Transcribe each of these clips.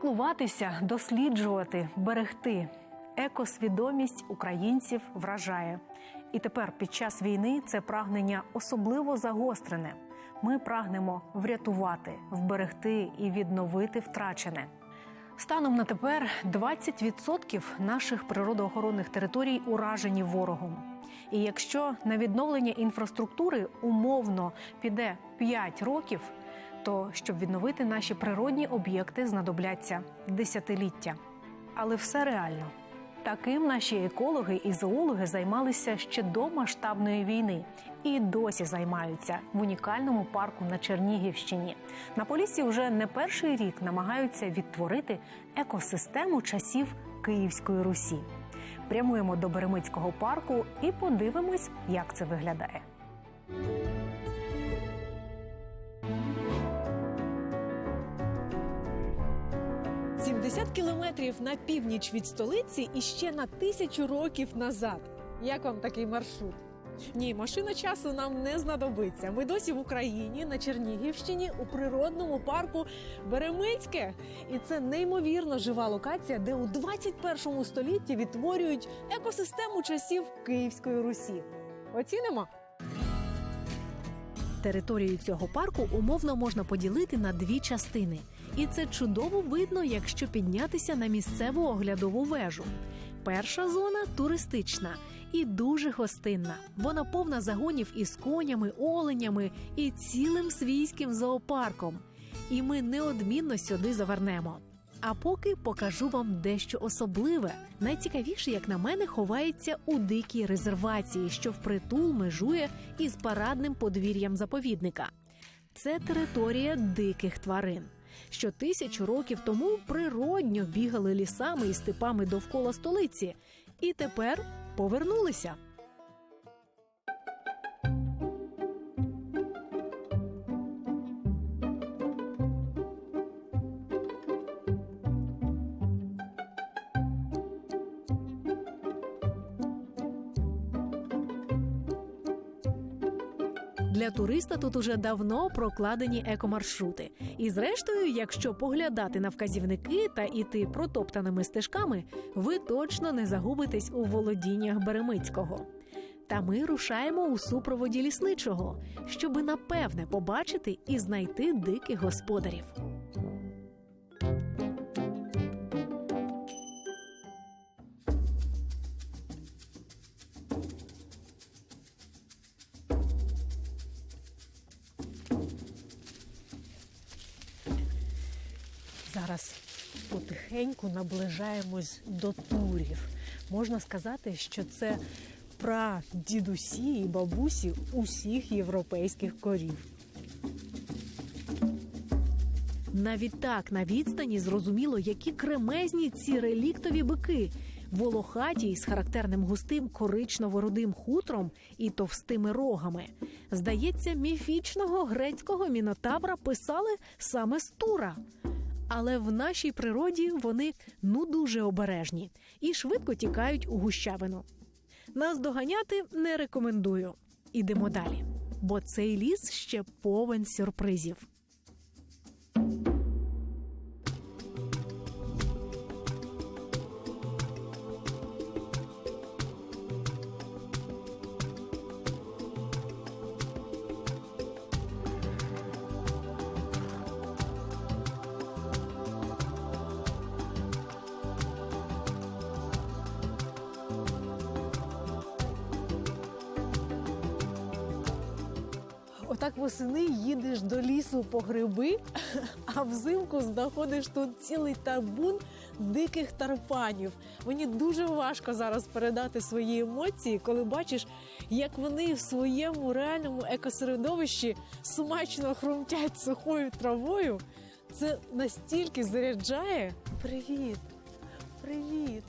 піклуватися, досліджувати, берегти. Екосвідомість українців вражає. І тепер під час війни це прагнення особливо загострене. Ми прагнемо врятувати, вберегти і відновити втрачене. Станом на тепер 20% наших природоохоронних територій уражені ворогом. І якщо на відновлення інфраструктури умовно піде 5 років, то щоб відновити наші природні об'єкти знадобляться десятиліття. Але все реально. Таким наші екологи і зоологи займалися ще до масштабної війни і досі займаються в унікальному парку на Чернігівщині. На Поліссі вже не перший рік намагаються відтворити екосистему часів Київської Русі. Прямуємо до Беремицького парку і подивимось, як це виглядає. 70 кілометрів на північ від столиці і ще на тисячу років назад. Як вам такий маршрут? Ні, машина часу нам не знадобиться. Ми досі в Україні на Чернігівщині у природному парку Беремицьке. І це неймовірно жива локація, де у 21 столітті відтворюють екосистему часів Київської Русі. Оцінимо. Територію цього парку умовно можна поділити на дві частини, і це чудово видно, якщо піднятися на місцеву оглядову вежу. Перша зона туристична і дуже гостинна. Вона повна загонів із конями, оленями і цілим свійським зоопарком. І ми неодмінно сюди завернемо. А поки покажу вам дещо особливе. Найцікавіше, як на мене, ховається у дикій резервації, що впритул межує із парадним подвір'ям заповідника. Це територія диких тварин, що тисячу років тому природньо бігали лісами і степами довкола столиці, і тепер повернулися. Для туриста тут уже давно прокладені екомаршрути. І зрештою, якщо поглядати на вказівники та іти протоптаними стежками, ви точно не загубитесь у володіннях Беремицького. Та ми рушаємо у супроводі лісничого, щоби напевне побачити і знайти диких господарів. Потихеньку наближаємось до турів. Можна сказати, що це прадідусі і бабусі усіх європейських корів. Навіть так на відстані зрозуміло, які кремезні ці реліктові бики, волохаті з характерним густим коричнево-рудим хутром і товстими рогами. Здається, міфічного грецького мінотавра писали саме з Тура. Але в нашій природі вони ну дуже обережні і швидко тікають у гущавину. Нас доганяти не рекомендую. Ідемо далі, бо цей ліс ще повен сюрпризів. Отак восени їдеш до лісу по гриби, а взимку знаходиш тут цілий табун диких тарпанів. Мені дуже важко зараз передати свої емоції, коли бачиш, як вони в своєму реальному екосередовищі смачно хрумтять сухою травою. Це настільки заряджає. Привіт! Привіт!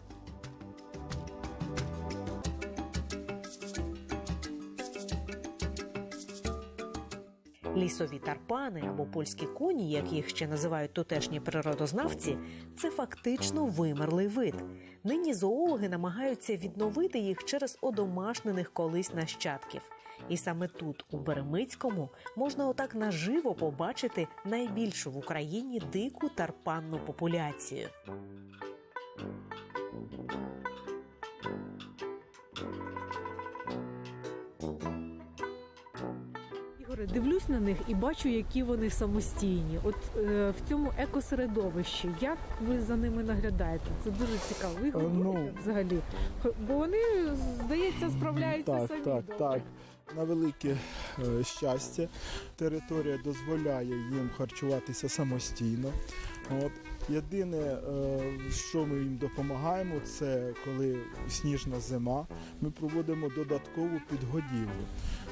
Лісові тарпани або польські коні, як їх ще називають тутешні природознавці, це фактично вимерлий вид. Нині зоологи намагаються відновити їх через одомашнених колись нащадків. І саме тут, у Беремицькому, можна отак наживо побачити найбільшу в Україні дику тарпанну популяцію. Дивлюсь на них і бачу, які вони самостійні. От е, в цьому екосередовищі, як ви за ними наглядаєте? Це дуже цікаво. Ви їх Е, ну, взагалі. Бо вони, здається, справляються Так, самі. так, добре. так. На велике е, щастя, територія дозволяє їм харчуватися самостійно. От. Єдине, е, що ми їм допомагаємо, це коли сніжна зима, ми проводимо додаткову підгодівлю.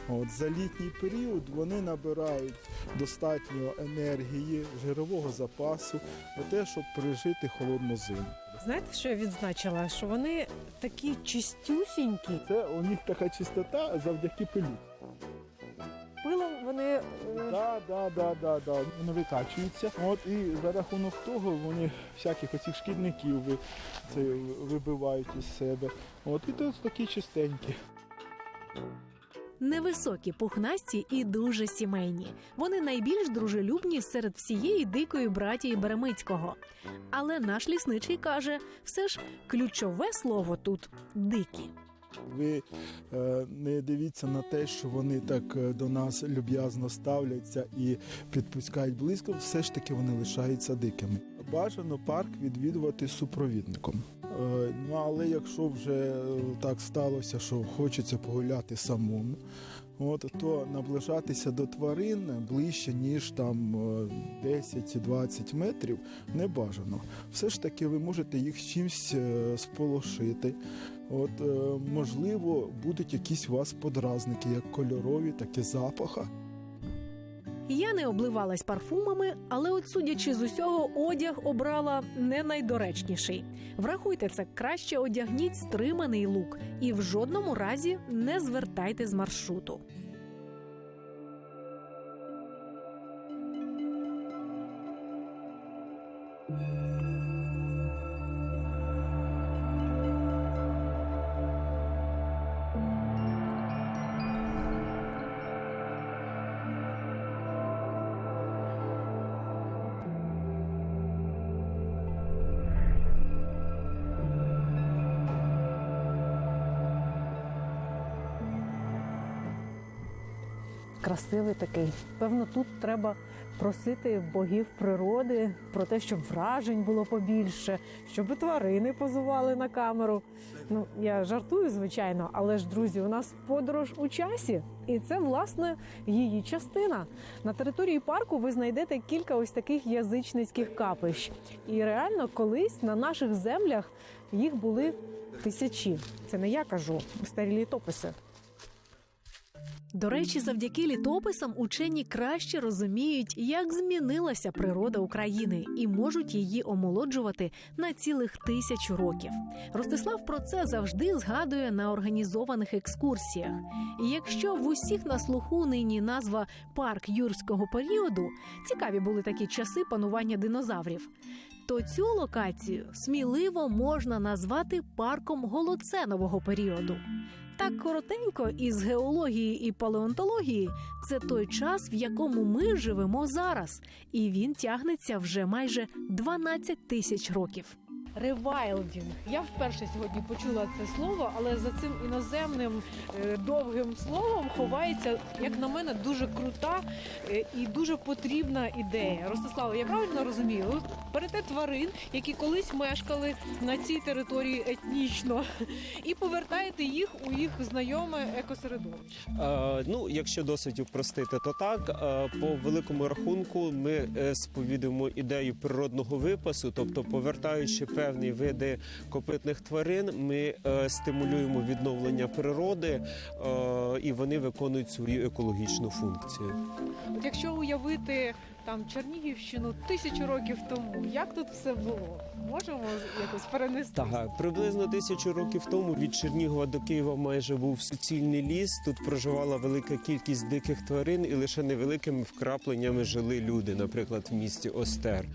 От, за літній період вони набирають достатньо енергії, жирового запасу на те, щоб пережити холодну зиму. Знаєте, що я відзначила? Що вони такі чистюсінькі. Це у них така чистота завдяки пилю. Пилом вони е, Да, да, да, да, да. Вони викачуються. От і за рахунок того вони всяких оцих шкідників ви, це, вибивають із себе. От і тут такі чистенькі. Невисокі, пухнасті і дуже сімейні. Вони найбільш дружелюбні серед всієї дикої братії Беремицького. Але наш лісничий каже, все ж ключове слово тут дикі. Ви е, не дивіться на те, що вони так е, до нас люб'язно ставляться і підпускають близько, все ж таки вони лишаються дикими. Бажано парк відвідувати супровідником. Е, ну але якщо вже е, так сталося, що хочеться погуляти самому, от то наближатися до тварин ближче ніж там е, 10-20 метрів не бажано. Все ж таки, ви можете їх з чимсь е, сполошити. От е, можливо, будуть якісь у вас подразники, як кольорові, так і запаха. Я не обливалась парфумами, але, от судячи з усього, одяг обрала не найдоречніший. Врахуйте це, краще одягніть стриманий лук і в жодному разі не звертайте з маршруту. Красивий такий. Певно, тут треба просити богів природи про те, щоб вражень було побільше, щоб тварини позували на камеру. Ну я жартую, звичайно, але ж друзі, у нас подорож у часі, і це власне її частина. На території парку ви знайдете кілька ось таких язичницьких капищ. І реально колись на наших землях їх були тисячі. Це не я кажу, старі літописи. До речі, завдяки літописам учені краще розуміють, як змінилася природа України і можуть її омолоджувати на цілих тисячу років. Ростислав про це завжди згадує на організованих екскурсіях. І якщо в усіх на слуху нині назва парк юрського періоду, цікаві були такі часи панування динозаврів. То цю локацію сміливо можна назвати парком голоценового періоду. Так коротенько із геології і палеонтології це той час, в якому ми живемо зараз, і він тягнеться вже майже 12 тисяч років. Ревайлдінг. Я вперше сьогодні почула це слово, але за цим іноземним е, довгим словом ховається, як на мене, дуже крута е, і дуже потрібна ідея. Ростислава, я правильно розумію? Берете тварин, які колись мешкали на цій території етнічно, і повертаєте їх у їх знайоме екосередовище. Е, ну, якщо досить упростити, то так. Е, по великому рахунку ми сповідуємо ідею природного випасу, тобто повертаючи певні види копитних тварин, ми е, стимулюємо відновлення природи, е, і вони виконують свою екологічну функцію. От якщо уявити там Чернігівщину тисячу років тому. Як тут все було? Можемо якось перенести? Так, приблизно тисячу років тому від Чернігова до Києва майже був суцільний ліс. Тут проживала велика кількість диких тварин, і лише невеликими вкрапленнями жили люди, наприклад, в місті Остер.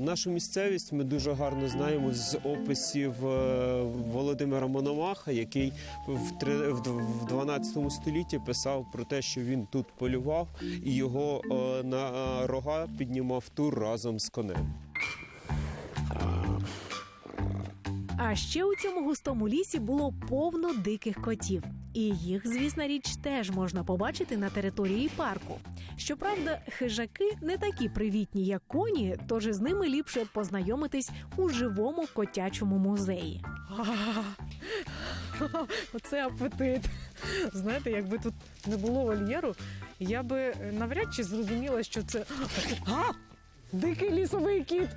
Нашу місцевість ми дуже гарно знаємо з описів е, Володимира Мономаха, який в три- в дв- 12 столітті писав про те, що він тут полював, і його е, рога піднімав тур разом з конем. А ще у цьому густому лісі було повно диких котів. І їх, звісна річ, теж можна побачити на території парку. Щоправда, хижаки не такі привітні, як коні, тож із ними ліпше познайомитись у живому котячому музеї. Оце апетит. Знаєте, якби тут не було вольєру, я би навряд чи зрозуміла, що це а! дикий лісовий кіт.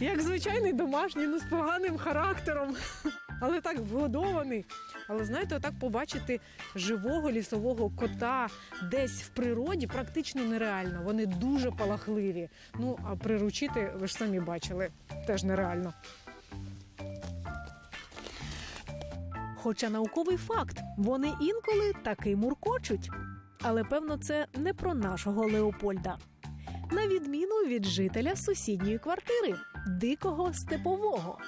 Як звичайний домашній, ну з поганим характером, але так вгодований. Але знаєте, отак побачити живого лісового кота десь в природі практично нереально. Вони дуже палахливі. Ну а приручити, ви ж самі бачили, теж нереально. Хоча науковий факт, вони інколи таки муркочуть. Але певно, це не про нашого Леопольда. На відміну від жителя сусідньої квартири, дикого степового.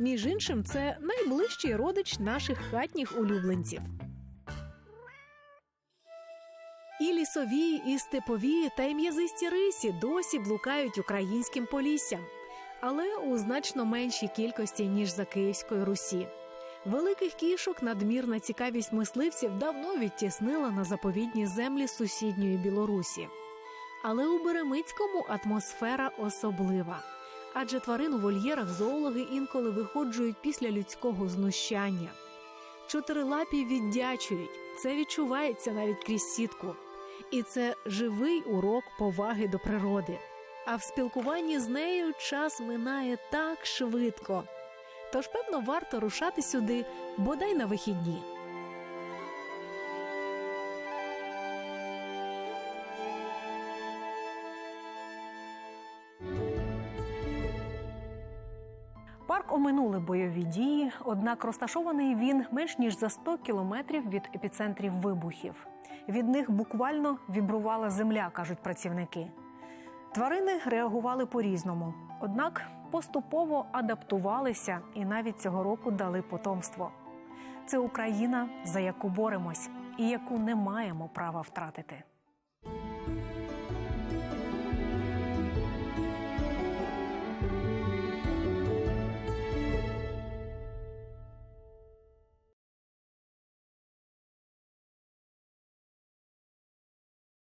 Між іншим, це найближчий родич наших хатніх улюбленців. І лісові, і степові та й м'язисті рисі досі блукають українським поліссям, але у значно меншій кількості ніж за Київської Русі. Великих кішок надмірна цікавість мисливців давно відтіснила на заповідні землі сусідньої Білорусі. Але у Беремицькому атмосфера особлива. Адже тварин у вольєрах зоологи інколи виходжують після людського знущання. Чотирилапі віддячують, це відчувається навіть крізь сітку. І це живий урок поваги до природи. А в спілкуванні з нею час минає так швидко. Тож, певно, варто рушати сюди бодай на вихідні. Парк оминули бойові дії, однак розташований він менш ніж за 100 кілометрів від епіцентрів вибухів. Від них буквально вібрувала земля, кажуть працівники. Тварини реагували по-різному, однак поступово адаптувалися і навіть цього року дали потомство. Це Україна, за яку боремось і яку не маємо права втратити.